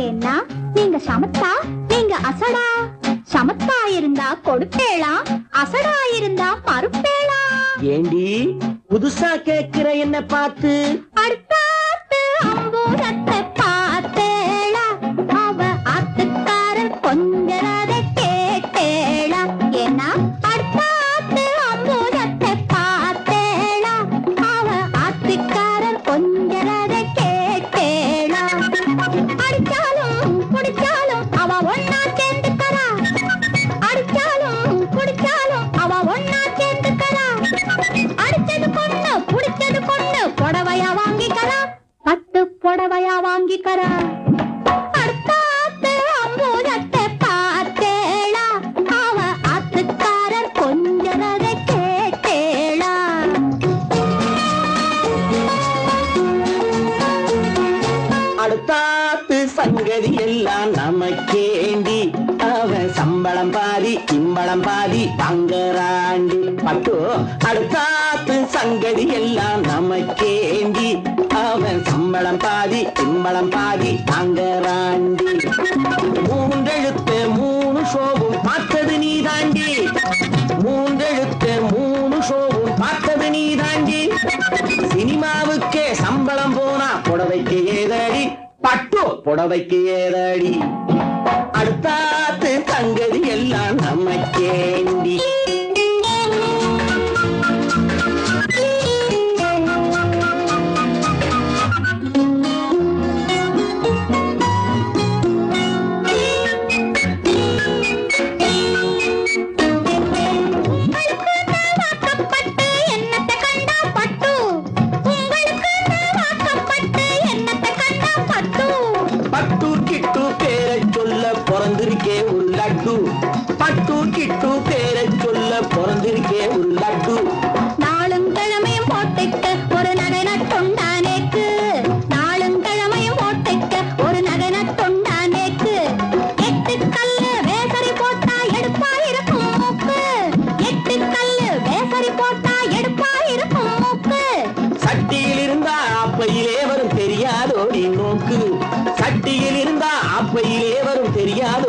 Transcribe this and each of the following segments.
ஏன்னா நீங்க சமத்தா நீங்க அசடா. சமத்தா இருந்தா கொடுப்பேளா அசடா இருந்தா மறுப்பேளா. ஏண்டி புதுசா கேக்குற என்ன பார்த்து? அடுத்தாத்து अंगीकार। அடுத்தாத்து சங்கதி எல்லாம் நமக்கேண்டி. அவன் சம்பளம் பாதி இம்பளம் பாதி பங்கராண்டி பட்டோ அடுத்தாத்து சங்கதி எல்லாம் நமக்கேண்டி. அவன் சம்பளம் பாதி இம்பளம் பாதி பங்கராண்டி மூன்றெழுத்து மூணு ஷோவும் பார்த்தது நீ தாண்டி ஏறடி. பட்டு புடவைக்கு ஏறடி. அடுத்தாத்து சங்கதி எல்லாம் நமக்கேண்டி.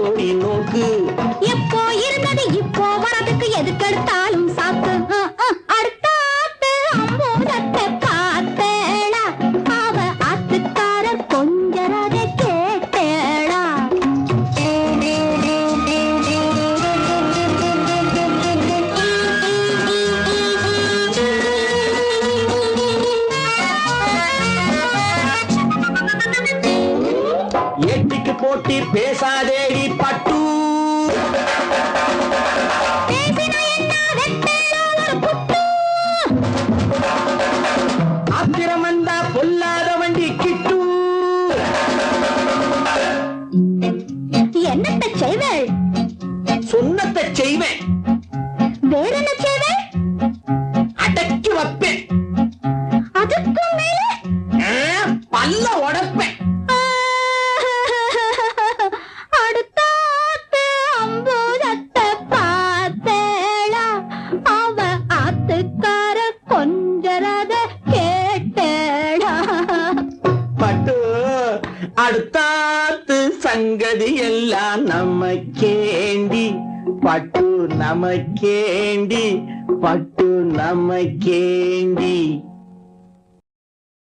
ஓடி நோக்கு. எப்போ இருந்தது இப்போ வரதுக்கு எதுக்கெடுத்தா? போட்டி பேசாதேடி பட்டு. ஆத்திரம் வந்தா பொல்லாத வண்டி கிட்டு. என்னத்த செய்வேள்? சொன்னத்தை செய்வேன். வேற என்ன செய்வேள்? அடக்கி வைப்பேன். அதுக்கும் மேலே? பல்ல பட்டு. அடுத்தாத்து சங்கதி எல்லாம் நமக்கேண்டி. பட்டு நமக்கேண்டி பட்டு நமக்கேண்டி.